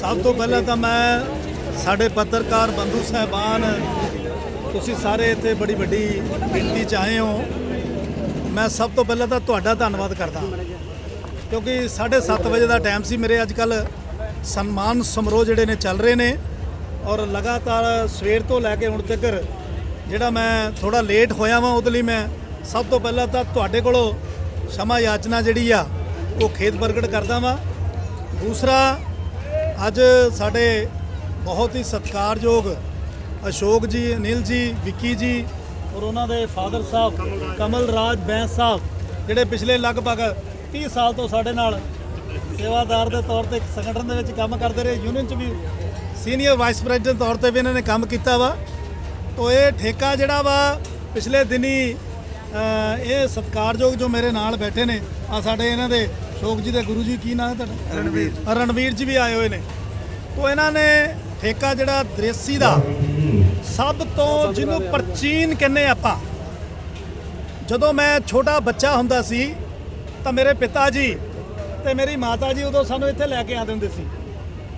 ਸਭ ਤੋਂ ਪਹਿਲਾਂ ਤਾਂ ਮੈਂ ਸਾਡੇ ਪੱਤਰਕਾਰ ਬੰਧੂ ਸਹਿਬਾਨ, ਤੁਸੀਂ ਸਾਰੇ ਇੱਥੇ ਬੜੀ ਵੱਡੀ ਗਿਣਤੀ 'ਚ ਆਏ ਹੋ। ਮੈਂ ਸਭ ਤੋਂ ਪਹਿਲਾਂ ਤਾਂ ਤੁਹਾਡਾ ਧੰਨਵਾਦ ਕਰਦਾ ਕਿਉਂਕਿ 7:30 ਵਜੇ ਦਾ ਟਾਈਮ ਸੀ ਮੇਰੇ ਅੱਜ ਕੱਲ ਸਨਮਾਨ ਸਮਾਰੋਹ ਜਿਹੜੇ ਨੇ ਚੱਲ ਰਹੇ ਨੇ। ਔਰ ਲਗਾਤਾਰ ਸਵੇਰ ਤੋਂ ਲੈ ਕੇ ਹੁਣ ਤੱਕ ਜਿਹੜਾ ਮੈਂ ਥੋੜਾ ਲੇਟ ਹੋਇਆ ਵਾਂ, ਉਹਦੇ ਲਈ ਮੈਂ ਸਭ ਤੋਂ ਪਹਿਲਾਂ ਤਾਂ ਤੁਹਾਡੇ ਕੋਲੋਂ ਸ਼ਮਾ ਯਾਚਨਾ ਜਿਹੜੀ ਆ, ਉਹ ਖੇਤ ਪ੍ਰਗਟ ਕਰਦਾ ਵਾਂ। ਦੂਸਰਾ, ਅੱਜ ਸਾਡੇ ਬਹੁਤ ਹੀ ਸਤਿਕਾਰਯੋਗ ਅਸ਼ੋਕ ਜੀ, ਅਨਿਲ ਜੀ, ਵਿੱਕੀ ਜੀ ਔਰ ਉਹਨਾਂ ਦੇ ਫਾਦਰ ਸਾਹਿਬ, ਕਮਲ ਰਾਜ ਬੈਂਸ ਸਾਹਿਬ, ਜਿਹੜੇ ਪਿਛਲੇ ਲਗਭਗ 30 ਸਾਲ ਤੋਂ ਸਾਡੇ ਨਾਲ ਸੇਵਾਦਾਰ ਦੇ ਤੌਰ ਤੇ ਸੰਗਠਨ ਦੇ ਵਿੱਚ ਕੰਮ ਕਰਦੇ ਰਹੇ। ਯੂਨੀਅਨ 'ਚ ਵੀ ਸੀਨੀਅਰ ਵਾਈਸ ਪ੍ਰੈਜ਼ੀਡੈਂਟ ਤੌਰ ਤੇ ਵੀ ਇਹਨਾਂ ਨੇ ਕੰਮ ਕੀਤਾ ਵਾ। ਤੋ ਇਹ ਠੇਕਾ ਜਿਹੜਾ ਵਾ ਪਿਛਲੇ ਦਿਨੀ ਇਹ ਸਤਿਕਾਰਯੋਗ ਜੋ ਮੇਰੇ ਨਾਲ ਬੈਠੇ ਨੇ ਆ ਸਾਡੇ ਇਹਨਾਂ ਦੇ ਸ਼ੋਕ ਜੀ ਦੇ ਗੁਰੂ ਜੀ ਕੀ ਨਾਮ ਹੈ ਤੁਹਾਡਾ? ਰਣਵੀਰ ਰਣਵੀਰ ਜੀ ਵੀ ਆਏ ਹੋਏ ਨੇ। ਤੋ ਇਹਨਾਂ ਨੇ ਠੇਕਾ ਜਿਹੜਾ ਦ੍ਰੇਸੀ ਦਾ ਸਭ ਤੋਂ ਜਿਹਨੂੰ ਪ੍ਰਚੀਨ ਕਹਿੰਨੇ ਆਪਾਂ। ਜਦੋਂ ਮੈਂ ਛੋਟਾ ਬੱਚਾ ਹੁੰਦਾ ਸੀ ਤਾਂ ਮੇਰੇ ਪਿਤਾ ਜੀ ਤੇ ਮੇਰੀ ਮਾਤਾ ਜੀ ਉਦੋਂ ਸਾਨੂੰ ਇੱਥੇ ਲੈ ਕੇ ਆਉਂਦੇ ਹੁੰਦੇ ਸੀ।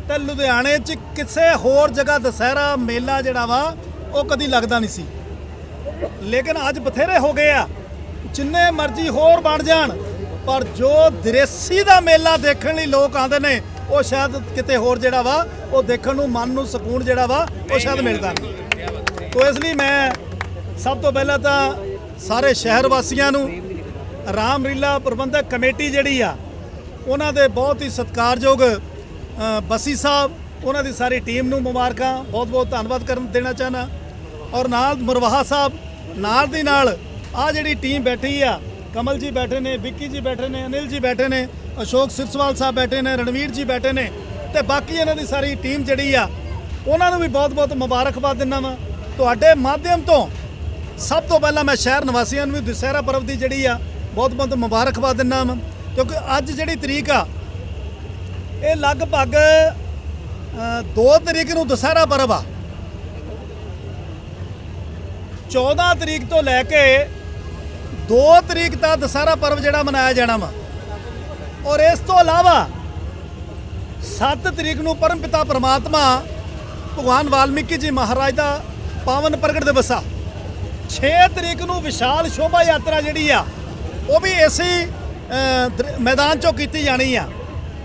ਤੇ ਲੁਧਿਆਣੇ 'ਚ ਕਿਸੇ ਹੋਰ ਜਗ੍ਹਾ ਦਸਹਿਰਾ ਮੇਲਾ ਜਿਹੜਾ ਵਾ ਉਹ ਕਦੀ ਲੱਗਦਾ ਨਹੀਂ ਸੀ। ਲੇਕਿਨ ਅੱਜ ਬਥੇਰੇ ਹੋ ਗਏ ਆ। ਜਿੰਨੇ ਮਰਜ਼ੀ ਹੋਰ ਬਣ ਜਾਣ ਪਰ ਜੋ ਦ੍ਰੇਸੀ ਦਾ ਮੇਲਾ ਦੇਖਣ ਲਈ ਲੋਕ ਆਉਂਦੇ ਨੇ ਉਹ ਸ਼ਾਇਦ ਕਿਤੇ ਹੋਰ ਜਿਹੜਾ ਵਾ ਉਹ ਦੇਖਣ ਨੂੰ ਮਨ ਨੂੰ ਸਕੂਨ ਜਿਹੜਾ ਵਾ ਉਹ ਸ਼ਾਇਦ ਮਿਲਦਾ ਨਹੀਂ। ਤੋ ਇਸ ਲਈ ਮੈਂ ਸਭ ਤੋਂ ਪਹਿਲਾਂ ਤਾਂ ਸਾਰੇ ਸ਼ਹਿਰ ਵਾਸੀਆਂ ਨੂੰ ਰਾਮਲੀਲਾ ਪ੍ਰਬੰਧਕ ਕਮੇਟੀ ਜਿਹੜੀ ਆ ਉਹਨਾਂ ਦੇ ਬਹੁਤ ਹੀ ਸਤਿਕਾਰਯੋਗ ਅ, ਬਸੀ ਸਾਹਿਬ ਉਹਨਾਂ ਦੀ ਸਾਰੀ ਟੀਮ ਨੂੰ ਮੁਬਾਰਕਾਂ ਬਹੁਤ ਬਹੁਤ ਧੰਨਵਾਦ ਕਰਨ ਦੇਣਾ ਚਾਹਨਾ ਔਰ ਨਾਲ ਮੁਰਵਾਹਾ ਸਾਹਿਬ, ਨਾਲ ਦੀ ਨਾਲ ਆ ਜਿਹੜੀ ਟੀਮ ਬੈਠੀ ਆ, ਕਮਲ ਜੀ ਬੈਠੇ ਨੇ, ਵਿੱਕੀ ਜੀ ਬੈਠੇ ਨੇ, ਅਨਿਲ ਜੀ ਬੈਠੇ ਨੇ, ਅਸ਼ੋਕ ਸਿਰਸਵਾਲ ਸਾਹਿਬ ਬੈਠੇ ਨੇ, ਰਣਵੀਰ ਜੀ ਬੈਠੇ ਨੇ ਤੇ ਬਾਕੀ ਇਹਨਾਂ ਦੀ ਸਾਰੀ ਟੀਮ ਜਿਹੜੀ ਆ, ਉਹਨਾਂ ਨੂੰ ਵੀ ਬਹੁਤ ਬਹੁਤ ਮੁਬਾਰਕਬਾਦ ਦਿੰਦਾ ਵਾਂ। ਤੁਹਾਡੇ ਮਾਧਿਅਮ ਤੋਂ ਸਭ ਤੋਂ ਪਹਿਲਾਂ ਮੈਂ ਸ਼ਹਿਰ ਨਿਵਾਸੀਆਂ ਨੂੰ ਵੀ ਦੁਸਹਿਰਾ ਪਰਬ ਦੀ ਜਿਹੜੀ ਆ ਬਹੁਤ ਬਹੁਤ ਮੁਬਾਰਕਬਾਦ ਦਿੰਦਾ ਵਾਂ। ਕਿਉਂਕਿ ਅੱਜ ਜਿਹੜੀ ਤਰੀਕ ਆ, ਇਹ ਲਗਭਗ 2 ਤਰੀਕ ਨੂੰ ਦੁਸਹਿਰਾ ਪਰਬ ਆ। 14 ਤਰੀਕ ਤੋਂ ਲੈ ਕੇ 2 ਤਰੀਕ ਤੱਕ ਦੁਸਹਿਰਾ ਪਰਵ ਜਿਹੜਾ ਮਨਾਇਆ ਜਾਣਾ ਵਾ। ਔਰ ਇਸ ਤੋਂ ਇਲਾਵਾ 7 ਤਰੀਕ ਨੂੰ ਪਰਮ ਪਿਤਾ ਪਰਮਾਤਮਾ ਭਗਵਾਨ ਵਾਲਮੀਕੀ ਜੀ ਮਹਾਰਾਜ ਦਾ ਪਾਵਨ ਪ੍ਰਗਟ ਦਿਵਸ ਆ। 6 ਤਰੀਕ ਨੂੰ ਵਿਸ਼ਾਲ ਸ਼ੋਭਾ ਯਾਤਰਾ ਜਿਹੜੀ ਆ, ਉਹ ਵੀ ਇਸੇ ਮੈਦਾਨ ਚੋਂ ਕੀਤੀ ਜਾਣੀ ਆ।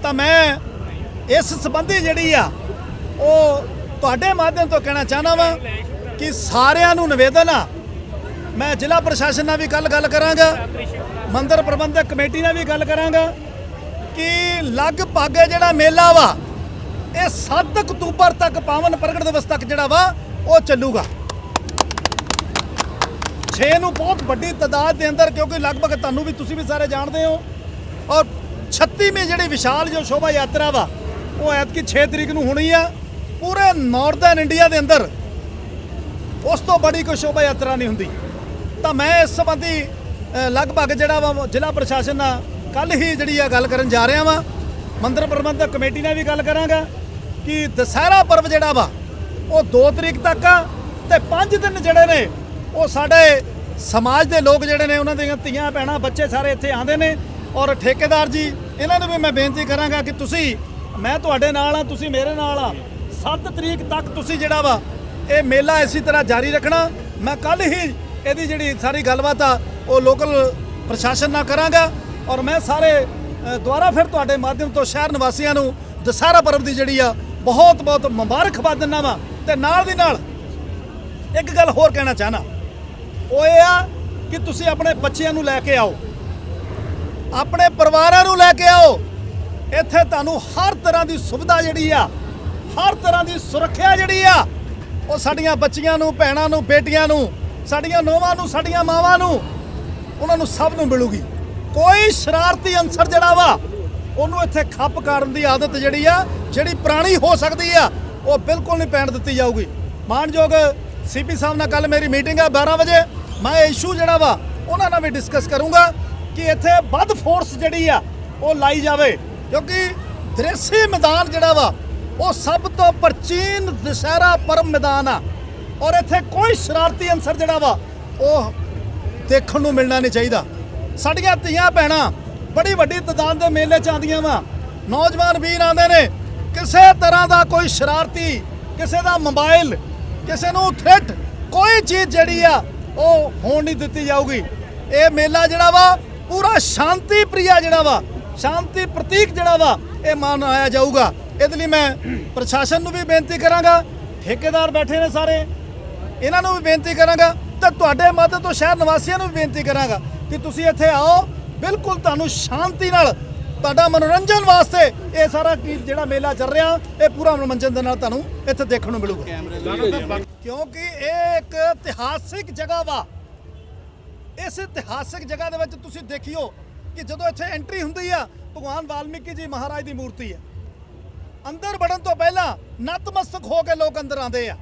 ਤਾਂ ਮੈਂ ਇਸ ਸੰਬੰਧੀ ਜਿਹੜੀ ਆ, ਉਹ ਤੁਹਾਡੇ ਮਾਧਿਅਮ ਤੋਂ ਕਹਿਣਾ ਚਾਹਨਾ ਵਾਂ ਕਿ ਸਾਰਿਆਂ ਨੂੰ ਨਿਵੇਦਨ ਆ। ਮੈਂ ਜ਼ਿਲ੍ਹਾ ਪ੍ਰਸ਼ਾਸਨ ਨਾਲ ਵੀ ਕੱਲ ਗੱਲ ਕਰਾਂਗਾ। ਮੰਦਰ ਪ੍ਰਬੰਧਕ ਕਮੇਟੀ ਨਾਲ ਵੀ ਗੱਲ ਕਰਾਂਗਾ ਕਿ ਲਗਭਗ ਜਿਹੜਾ ਮੇਲਾ ਵਾ, ਇਹ 7 ਅਕਤੂਬਰ ਤੱਕ ਪਾਵਨ ਪ੍ਰਗਟ ਦਿਵਸ ਤੱਕ ਜਿਹੜਾ ਵਾ, ਉਹ ਚੱਲੂਗਾ। 6 ਨੂੰ ਬਹੁਤ ਵੱਡੀ ਤਾਦਾਦ ਦੇ ਅੰਦਰ, ਕਿਉਂਕਿ ਲਗਭਗ ਤੁਹਾਨੂੰ ਵੀ ਤੁਸੀਂ ਵੀ ਸਾਰੇ ਜਾਣਦੇ ਹੋ। ਔਰ 36ਵੀਂ ਜਿਹੜੀ ਵਿਸ਼ਾਲ ਜੋ ਸ਼ੋਭਾ ਯਾਤਰਾ ਵਾ, ਉਹ ਐਤਕੀ 6 ਤਰੀਕ ਨੂੰ ਹੋਣੀ ਆ। ਪੂਰੇ ਨਾਰਥਰਨ ਇੰਡੀਆ ਦੇ ਅੰਦਰ ਉਸ ਤੋਂ ਬੜੀ ਕੋਈ ਸ਼ੋਭਾ ਯਾਤਰਾ ਨਹੀਂ ਹੁੰਦੀ। ਤਾਂ ਮੈਂ ਇਸ ਸੰਬੰਧੀ ਲਗਭਗ ਜਿਹੜਾ ਵਾ ਜ਼ਿਲ੍ਹਾ ਪ੍ਰਸ਼ਾਸਨ ਨਾਲ ਕੱਲ ਹੀ ਜਿਹੜੀ ਆ ਗੱਲ ਕਰਨ ਜਾ ਰਿਹਾ ਵਾਂ। ਮੰਦਰ ਪ੍ਰਬੰਧਕ ਕਮੇਟੀ ਨਾਲ ਵੀ ਗੱਲ ਕਰਾਂਗਾ ਕਿ ਦੁਸਹਿਰਾ ਪਰਵ ਜਿਹੜਾ ਵਾ, ਉਹ 2 ਤਰੀਕ ਤੱਕ ਆ ਤੇ 5 ਦਿਨ ਜਿਹੜੇ ਨੇ, ਉਹ ਸਾਡੇ ਸਮਾਜ ਦੇ ਲੋਕ ਜਿਹੜੇ ਨੇ, ਉਹਨਾਂ ਦੀਆਂ ਧੀਆਂ, ਭੈਣਾਂ, ਬੱਚੇ ਸਾਰੇ ਇੱਥੇ ਆਉਂਦੇ ਨੇ। ਔਰ ਠੇਕੇਦਾਰ ਜੀ, ਇਹਨਾਂ ਨੂੰ ਵੀ ਮੈਂ ਬੇਨਤੀ ਕਰਾਂਗਾ ਕਿ ਤੁਸੀਂ, ਮੈਂ ਤੁਹਾਡੇ ਨਾਲ ਆ, ਤੁਸੀਂ ਮੇਰੇ ਨਾਲ ਆ। 7 ਤਰੀਕ ਤੱਕ ਤੁਸੀਂ ਜਿਹੜਾ ਵਾ ਇਹ ਮੇਲਾ ਇਸੇ ਤਰ੍ਹਾਂ ਜਾਰੀ ਰੱਖਣਾ। ਮੈਂ ਕੱਲ ਹੀ ਇਹਦੀ ਜਿਹੜੀ ਸਾਰੀ ਗੱਲਬਾਤ ਆ ਉਹ ਲੋਕਲ ਪ੍ਰਸ਼ਾਸਨ ਨਾਲ ਕਰਾਂਗਾ। ਔਰ ਮੈਂ ਸਾਰੇ ਅ, ਦੁਬਾਰਾ ਫਿਰ ਤੁਹਾਡੇ ਮਾਧਿਅਮ ਤੋਂ ਸ਼ਹਿਰ ਨਿਵਾਸੀਆਂ ਨੂੰ ਦਸਹਿਰਾ ਪਰਬ ਦੀ ਜਿਹੜੀ ਆ ਬਹੁਤ ਬਹੁਤ ਮੁਬਾਰਕਬਾਦ ਦਿੰਦਾ ਵਾਂ। ਤੇ ਨਾਲ ਦੀ ਨਾਲ ਇੱਕ ਗੱਲ ਹੋਰ ਕਹਿਣਾ ਚਾਹਨਾ। ਉਹ ਇਹ ਆ ਕਿ ਤੁਸੀਂ ਆਪਣੇ ਬੱਚਿਆਂ ਨੂੰ ਲੈ ਕੇ ਆਓ। ਆਪਣੇ ਪਰਿਵਾਰਾਂ ਨੂੰ ਲੈ ਕੇ ਆਓ। ਇੱਥੇ ਤੁਹਾਨੂੰ ਹਰ ਤਰ੍ਹਾਂ ਦੀ ਸੁਵਿਧਾ ਜਿਹੜੀ ਆ ਹਰ ਤਰ੍ਹਾਂ ਦੀ ਸੁਰੱਖਿਆ ਜਿਹੜੀ ਆ ਉਹ ਸਾਡੀਆਂ ਬੱਚੀਆਂ ਨੂੰ, ਭੈਣਾਂ ਨੂੰ, ਬੇਟੀਆਂ ਨੂੰ, ਸਾਡੀਆਂ ਨੋਵਾਂ ਨੂੰ, ਸਾਡੀਆਂ ਮਾਵਾਂ ਨੂੰ, ਉਹਨਾਂ ਨੂੰ ਸਭ ਨੂੰ ਮਿਲੂਗੀ। ਕੋਈ ਸ਼ਰਾਰਤੀ ਅੰਸਰ ਜਿਹੜਾ ਵਾ, ਉਹਨੂੰ ਇੱਥੇ ਖੱਪ ਕਰਨ ਦੀ ਆਦਤ ਜਿਹੜੀ ਆ, ਜਿਹੜੀ ਪੁਰਾਣੀ ਹੋ ਸਕਦੀ ਆ, ਉਹ ਬਿਲਕੁਲ ਨਹੀਂ ਪੈਣ ਦਿੱਤੀ ਜਾਊਗੀ। ਮਾਨਯੋਗ ਸੀਪੀ ਸਾਹਿਬ ਨਾਲ ਕੱਲ ਮੇਰੀ ਮੀਟਿੰਗ ਆ 12 ਵਜੇ। ਮੈਂ ਇਸ਼ੂ ਜਿਹੜਾ ਵਾ, ਉਹਨਾਂ ਨਾਲ ਵੀ ਡਿਸਕਸ ਕਰੂੰਗਾ ਕਿ ਇੱਥੇ ਵੱਧ ਫੋਰਸ ਜਿਹੜੀ ਆ, ਉਹ ਲਾਈ ਜਾਵੇ। ਕਿਉਂਕਿ ਦ੍ਰਿਸ਼ੀ ਮੈਦਾਨ ਜਿਹੜਾ ਵਾ ਉਹ ਸਭ ਤੋਂ ਪ੍ਰਾਚੀਨ ਦੁਸਹਿਰਾ ਪਰਮ ਮੈਦਾਨ ਆ। ਔਰ ਇੱਥੇ ਕੋਈ ਸ਼ਰਾਰਤੀ ਅੰਸਰ ਜਿਹੜਾ ਵਾ, ਉਹ ਦੇਖਣ ਨੂੰ ਮਿਲਣਾ ਨਹੀਂ ਚਾਹੀਦਾ। ਸਾਡੀਆਂ ਧੀਆਂ ਭੈਣਾਂ ਬੜੀ ਵੱਡੀ ਤਦਾਦ ਦੇ ਮੇਲੇ 'ਚ ਆਉਂਦੀਆਂ ਵਾ। ਨੌਜਵਾਨ ਵੀਰ ਆਉਂਦੇ ਨੇ, ਕਿਸੇ ਤਰ੍ਹਾਂ ਦਾ ਕੋਈ ਸ਼ਰਾਰਤੀ, ਕਿਸੇ ਦਾ ਮੋਬਾਈਲ, ਕਿਸੇ ਨੂੰ ਥ੍ਰੈਟ ਕੋਈ ਚੀਜ਼ ਜਿਹੜੀ ਆ, ਉਹ ਹੋਣ ਨਹੀਂ ਦਿੱਤੀ ਜਾਊਗੀ। ਇਹ ਮੇਲਾ ਜਿਹੜਾ ਵਾ, ਪੂਰਾ ਸ਼ਾਂਤੀ ਪ੍ਰਿਆ ਜਿਹੜਾ ਵਾ, ਸ਼ਾਂਤੀ ਪ੍ਰਤੀਕ ਜਿਹੜਾ ਵਾ, ਇਹ ਮਨਾਇਆ ਜਾਊਗਾ। ਇਹਦੇ ਲਈ ਮੈਂ ਪ੍ਰਸ਼ਾਸਨ ਨੂੰ ਵੀ ਬੇਨਤੀ ਕਰਾਂਗਾ, ਠੇਕੇਦਾਰ ਬੈਠੇ ਨੇ ਸਾਰੇ, ਇਹਨਾਂ ਨੂੰ ਵੀ ਬੇਨਤੀ ਕਰਾਂਗਾ ਤੇ ਤੁਹਾਡੇ ਮਦਦ ਤੋਂ ਸ਼ਹਿਰ ਨਿਵਾਸੀਆਂ ਨੂੰ ਵੀ ਬੇਨਤੀ ਕਰਾਂਗਾ ਕਿ ਤੁਸੀਂ ਇੱਥੇ ਆਓ, ਬਿਲਕੁਲ ਤੁਹਾਨੂੰ ਸ਼ਾਂਤੀ ਨਾਲ ਤੁਹਾਡਾ ਮਨੋਰੰਜਨ ਵਾਸਤੇ ਇਹ ਸਾਰਾ ਕੀ ਜਿਹੜਾ ਮੇਲਾ ਚੱਲ ਰਿਹਾ, ਇਹ ਪੂਰਾ ਮਨੋਰੰਜਨ ਦੇ ਨਾਲ ਤੁਹਾਨੂੰ ਇੱਥੇ ਦੇਖਣ ਨੂੰ ਮਿਲੂਗਾ। ਕਿਉਂਕਿ ਇਹ ਇੱਕ ਇਤਿਹਾਸਿਕ ਜਗ੍ਹਾ ਵਾ। ਇਸ ਇਤਿਹਾਸਿਕ ਜਗ੍ਹਾ ਦੇ ਵਿੱਚ ਤੁਸੀਂ ਦੇਖਿਓ ਕਿ ਜਦੋਂ ਇੱਥੇ ਐਂਟਰੀ ਹੁੰਦੀ ਆ, ਭਗਵਾਨ ਵਾਲਮੀਕੀ ਜੀ ਮਹਾਰਾਜ ਦੀ ਮੂਰਤੀ ਹੈ। ਅੰਦਰ ਵੜਨ ਤੋਂ ਪਹਿਲਾਂ ਨਤਮਸਤਕ ਹੋ ਕੇ ਲੋਕ ਅੰਦਰ ਆਉਂਦੇ ਆ।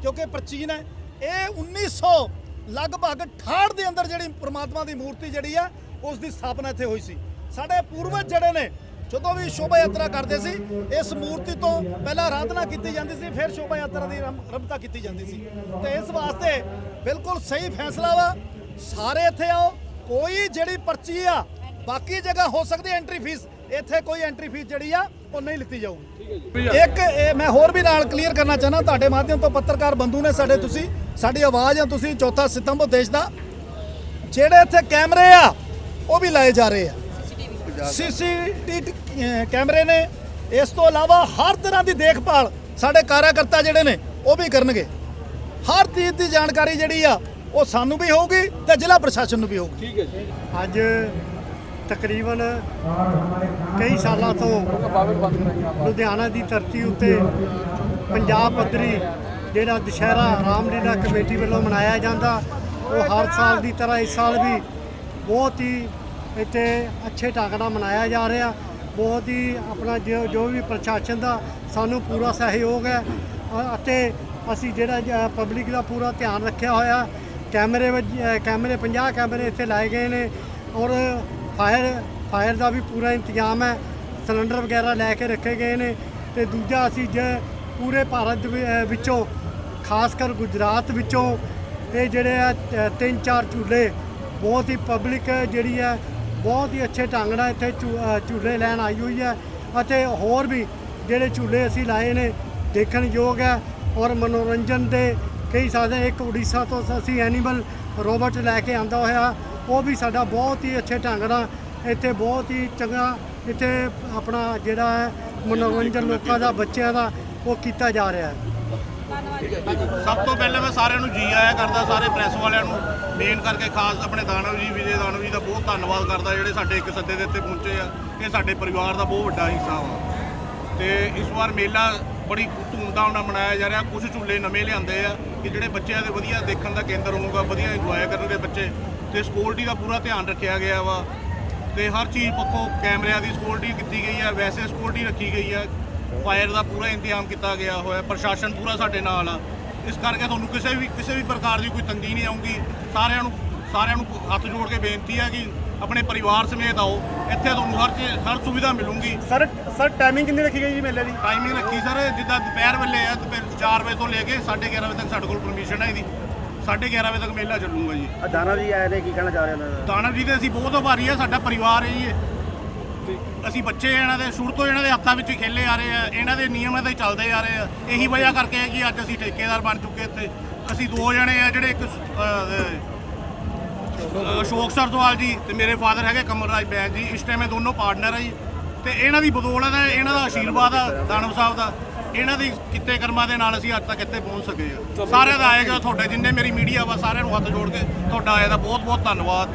ਕਿਉਂਕਿ ਪ੍ਰਾਚੀਨ ਹੈ, ਇਹ 1900 ਲਗਭਗ 68 ਦੇ ਅੰਦਰ ਜਿਹੜੀ ਪ੍ਰਮਾਤਮਾ ਦੀ ਮੂਰਤੀ ਜਿਹੜੀ ਆ ਉਸ ਦੀ ਸਥਾਪਨਾ ਇੱਥੇ ਹੋਈ ਸੀ। ਸਾਡੇ ਪੂਰਵਜ ਜਿਹੜੇ ਨੇ, ਜਦੋਂ ਵੀ ਸ਼ੋਭਾ ਯਾਤਰਾ ਕਰਦੇ ਸੀ, ਇਸ ਮੂਰਤੀ ਤੋਂ ਪਹਿਲਾਂ ਆਰਾਧਨਾ ਕੀਤੀ ਜਾਂਦੀ ਸੀ, ਫਿਰ ਸ਼ੋਭਾ ਯਾਤਰਾ ਦੀ ਰਮ- ਰਮਤਾ ਕੀਤੀ ਜਾਂਦੀ ਸੀ। ਤੇ ਇਸ ਵਾਸਤੇ ਬਿਲਕੁਲ ਸਹੀ ਫੈਸਲਾ ਵਾ, ਸਾਰੇ ਇੱਥੇ ਆਓ, ਕੋਈ ਜਿਹੜੀ ਪਰਚੀ ਆ, ਬਾਕੀ ਜਗ੍ਹਾ ਹੋ ਸਕਦੀ ਐਂਟਰੀ ਫੀਸ ਇੱਥੇ ਕੋਈ ਐਂਟਰੀ ਫੀਸ ਜਿਹੜੀ ਆ ਉਹ ਨਹੀਂ ਲਿੱਤੀ ਜਾਊਗੀ। ਇੱਕ ਇਹ ਮੈਂ ਹੋਰ ਵੀ ਨਾਲ ਕਲੀਅਰ ਕਰਨਾ ਚਾਹਨਾ ਤੁਹਾਡੇ ਮਾਧਿਅਮ ਤੋਂ ਪੱਤਰਕਾਰ ਬੰਧੂ ਨੇ ਸਾਡੇ ਤੁਸੀਂ ਸਾਡੀ ਆਵਾਜ਼ ਆ ਤੁਸੀਂ ਚੌਥਾ ਸਿਤੰਬਰ ਦੇਸ਼ ਦਾ। ਜਿਹੜੇ ਇੱਥੇ ਕੈਮਰੇ ਆ ਉਹ ਵੀ ਲਾਏ ਜਾ ਰਹੇ ਆ। ਸੀਸੀਟੀਵੀ ਕੈਮਰੇ ਨੇ। ਇਸ ਤੋਂ ਇਲਾਵਾ ਹਰ ਤਰ੍ਹਾਂ ਦੀ ਦੇਖਭਾਲ ਸਾਡੇ ਕਾਰਜਕਰਤਾ ਜਿਹੜੇ ਨੇ ਉਹ ਵੀ ਕਰਨਗੇ। ਹਰ ਚੀਜ਼ ਦੀ ਜਾਣਕਾਰੀ ਜਿਹੜੀ ਆ ਉਹ ਸਾਨੂੰ ਵੀ ਹੋਊਗੀ ਤੇ ਜ਼ਿਲ੍ਹਾ ਪ੍ਰਸ਼ਾਸਨ ਨੂੰ ਵੀ ਹੋਊਗੀ। ਅੱਜ ਤਕਰੀਬਨ ਕਈ ਸਾਲਾਂ ਤੋਂ ਲੁਧਿਆਣਾ ਦੀ ਧਰਤੀ ਉੱਤੇ ਪੰਜਾਬ ਪੱਧਰੀ ਜਿਹੜਾ ਦੁਸ਼ਹਿਰਾ ਰਾਮਲੀਲਾ ਕਮੇਟੀ ਵੱਲੋਂ ਮਨਾਇਆ ਜਾਂਦਾ ਉਹ ਹਰ ਸਾਲ ਦੀ ਤਰ੍ਹਾਂ ਇਸ ਸਾਲ ਵੀ ਬਹੁਤ ਹੀ ਇੱਥੇ ਅੱਛੇ ਢੰਗ ਨਾਲ ਮਨਾਇਆ ਜਾ ਰਿਹਾ। ਬਹੁਤ ਹੀ ਆਪਣਾ ਜੋ ਵੀ ਪ੍ਰਸ਼ਾਸਨ ਦਾ ਸਾਨੂੰ ਪੂਰਾ ਸਹਿਯੋਗ ਹੈ ਅਤੇ ਅਸੀਂ ਜਿਹੜਾ ਪਬਲਿਕ ਦਾ ਪੂਰਾ ਧਿਆਨ ਰੱਖਿਆ ਹੋਇਆ। ਕੈਮਰੇ ਕੈਮਰੇ 50 ਕੈਮਰੇ ਇੱਥੇ ਲਾਏ ਗਏ ਨੇ ਔਰ ਫਾਇਰ ਫਾਇਰ ਦਾ ਵੀ ਪੂਰਾ ਇੰਤਜ਼ਾਮ ਹੈ। ਸਿਲੰਡਰ ਵਗੈਰਾ ਲੈ ਕੇ ਰੱਖੇ ਗਏ ਨੇ ਤੇ ਦੂਜਾ ਅਸੀਂ ਜੇ ਪੂਰੇ ਭਾਰਤ ਦੇ ਵਿੱਚੋਂ, ਖਾਸ ਕਰ ਗੁਜਰਾਤ ਵਿੱਚੋਂ, ਇਹ ਜਿਹੜੇ ਆ ਤਿੰਨ ਚਾਰ ਝੂਲੇ, ਬਹੁਤ ਹੀ ਪਬਲਿਕ ਜਿਹੜੀ ਹੈ, ਬਹੁਤ ਹੀ ਅੱਛੇ ਢੰਗ ਨਾਲ ਇੱਥੇ ਝੂ- ਝੂਲੇ ਲੈਣ ਆਈ ਹੋਈ ਹੈ ਅਤੇ ਹੋਰ ਵੀ ਜਿਹੜੇ ਝੂਲੇ ਅਸੀਂ ਲਾਏ ਨੇ, ਦੇਖਣ ਯੋਗ ਹੈ ਔਰ ਮਨੋਰੰਜਨ ਦੇ ਕਈ ਸਾਧਨ, ਇੱਕ ਉੜੀਸਾ ਤੋਂ ਅਸੀਂ ਐਨੀਮਲ ਰੋਬੋਟ ਲੈ ਕੇ ਆਂਦਾ ਹੋਇਆ ਉਹ ਵੀ ਸਾਡਾ ਬਹੁਤ ਹੀ ਅੱਛੇ ਢੰਗ ਨਾਲ ਇੱਥੇ ਬਹੁਤ ਹੀ ਚੰਗਾ ਇੱਥੇ ਆਪਣਾ ਜਿਹੜਾ ਹੈ ਮਨੋਰੰਜਨ ਲੋਕਾਂ ਦਾ, ਬੱਚਿਆਂ ਦਾ ਉਹ ਕੀਤਾ ਜਾ ਰਿਹਾ ਹੈ। ਸਭ ਤੋਂ ਪਹਿਲਾਂ ਮੈਂ ਸਾਰਿਆਂ ਨੂੰ ਜੀ ਆਇਆ ਕਰਦਾ, ਸਾਰੇ ਪ੍ਰੈਸ ਵਾਲਿਆਂ ਨੂੰ ਮੇਨ ਕਰਕੇ ਖਾਸ ਆਪਣੇ ਦਾਨਵ ਜੀ, ਵਿਜੇ ਦਾਨਵ ਜੀ ਦਾ ਬਹੁਤ ਧੰਨਵਾਦ ਕਰਦਾ, ਜਿਹੜੇ ਸਾਡੇ ਇੱਕ ਸੱਦੇ ਦੇ ਉੱਤੇ ਪਹੁੰਚੇ ਆ। ਇਹ ਸਾਡੇ ਪਰਿਵਾਰ ਦਾ ਬਹੁਤ ਵੱਡਾ ਹਿੱਸਾ ਵਾ। ਤੇ ਇਸ ਵਾਰ ਮੇਲਾ ਬੜੀ ਧੂਮਧਾਮ ਨਾਲ ਮਨਾਇਆ ਜਾ ਰਿਹਾ। ਕੁਝ ਝੂਲੇ ਨਵੇਂ ਲਿਆਂਦੇ ਆ ਕਿ ਜਿਹੜੇ ਬੱਚਿਆਂ ਦੇ ਵਧੀਆ ਦੇਖਣ ਦਾ ਕੇਂਦਰ ਹੋਊਗਾ, ਵਧੀਆ ਇੰਜੋਏ ਕਰਨਗੇ ਬੱਚੇ ਤੇ ਸਿਕਿਉਰਿਟੀ ਦਾ ਪੂਰਾ ਧਿਆਨ ਰੱਖਿਆ ਗਿਆ ਵਾ ਤੇ ਹਰ ਚੀਜ਼ ਪੱਖੋਂ ਕੈਮਰਿਆਂ ਦੀ ਸਿਕਿਉਰਿਟੀ ਕੀਤੀ ਗਈ ਹੈ ਵੈਸੇ ਸਿਕਿਉਰਿਟੀ ਰੱਖੀ ਗਈ ਹੈ ਫਾਇਰ ਦਾ ਪੂਰਾ ਇੰਤਜ਼ਾਮ ਕੀਤਾ ਗਿਆ ਹੋਇਆ ਪ੍ਰਸ਼ਾਸਨ ਪੂਰਾ ਸਾਡੇ ਨਾਲ ਆ। ਇਸ ਕਰਕੇ ਤੁਹਾਨੂੰ ਕਿਸੇ ਵੀ ਕਿਸੇ ਵੀ ਪ੍ਰਕਾਰ ਦੀ ਕੋਈ ਤੰਗੀ ਨਹੀਂ ਆਉਂਗੀ ਸਾਰਿਆਂ ਨੂੰ ਸਾਰਿਆਂ ਨੂੰ ਹੱਥ ਜੋੜ ਕੇ ਬੇਨਤੀ ਹੈ ਕਿ ਆਪਣੇ ਪਰਿਵਾਰ ਸਮੇਤ ਆਓ। ਇੱਥੇ ਤੁਹਾਨੂੰ ਹਰ ਚੀਜ਼ ਹਰ ਸੁਵਿਧਾ ਮਿਲੂਗੀ। ਸਰ ਸਰ ਟਾਈਮਿੰਗ ਕਿੰਨੀ ਰੱਖੀ ਗਈ ਜੀ ਮੇਲੇ ਦੀ? ਟਾਈਮਿੰਗ ਰੱਖੀ ਸਰ ਜਿੱਦਾਂ ਦੁਪਹਿਰ ਵੇਲੇ ਆ ਦੁਪਹਿਰ 4 ਵਜੇ ਤੋਂ ਲੈ ਕੇ 11:30 ਵਜੇ ਤੱਕ ਸਾਡੇ ਕੋਲ ਪਰਮਿਸ਼ਨ ਹੈ ਇਹਦੀ। 11:30 ਵਜੇ ਤੱਕ ਮੇਲਾ ਚੱਲੂਗਾ ਜੀ। ਦਾਣਾ ਜੀ ਆਏ ਨੇ ਕੀ ਕਹਿਣਾ ਚਾਹ ਰਹੇ ਉਹਨਾਂ ਦਾ ਦਾਨਵ ਜੀ ਦੇ ਅਸੀਂ ਬਹੁਤ ਆਭਾਰੀ ਆ ਸਾਡਾ ਪਰਿਵਾਰ ਹੈ ਜੀ ਇਹ। ਤੇ ਅਸੀਂ ਬੱਚੇ ਇਹਨਾਂ ਦੇ ਸ਼ੁਰੂ ਤੋਂ ਇਹਨਾਂ ਦੇ ਹੱਥਾਂ ਵਿੱਚ ਹੀ ਖੇਲੇ ਆ ਰਹੇ ਆ ਇਹਨਾਂ ਦੇ ਨਿਯਮਾਂ ਤੇ ਚੱਲਦੇ ਆ ਰਹੇ ਆ। ਇਹੀ ਵਜ੍ਹਾ ਕਰਕੇ ਹੈ ਕਿ ਅੱਜ ਅਸੀਂ ਠੇਕੇਦਾਰ ਬਣ ਚੁੱਕੇ ਇੱਥੇ। ਅਸੀਂ ਦੋ ਜਣੇ ਆ ਜਿਹੜੇ ਇੱਕ ਅਹ, ਅਹ, ਅਸ਼ੋਕ ਸਰਦਵਾਲ ਜੀ ਤੇ ਮੇਰੇ ਫਾਦਰ ਹੈਗੇ ਕਮਲਰਾਜ ਬੈਨ ਜੀ। ਇਸ ਟਾਈਮ ਇਹ ਦੋਨੋਂ ਪਾਰਟਨਰ ਆ ਜੀ। ਤੇ ਇਹਨਾਂ ਦੀ ਬਦੌਲਤ ਹੈ ਇਹਨਾਂ ਦਾ ਆਸ਼ੀਰਵਾਦ ਆ ਦਾਨਵ ਸਾਹਿਬ ਦਾ। ਇਹਨਾਂ ਦੀ ਕਿੱਤੇ ਕਰਮਾਂ ਦੇ ਨਾਲ ਅਸੀਂ ਅੱਜ ਤੱਕ ਇੱਥੇ ਪਹੁੰਚ ਸਕੇ ਆ। ਸਾਰਿਆਂ ਦਾ ਆਏਗਾ ਤੁਹਾਡੇ ਜਿੰਨੇ ਮੇਰੀ ਮੀਡੀਆ ਵਾ ਸਾਰਿਆਂ ਨੂੰ ਹੱਥ ਜੋੜ ਕੇ ਤੁਹਾਡਾ ਆਇਆ ਦਾ ਬਹੁਤ ਬਹੁਤ ਧੰਨਵਾਦ।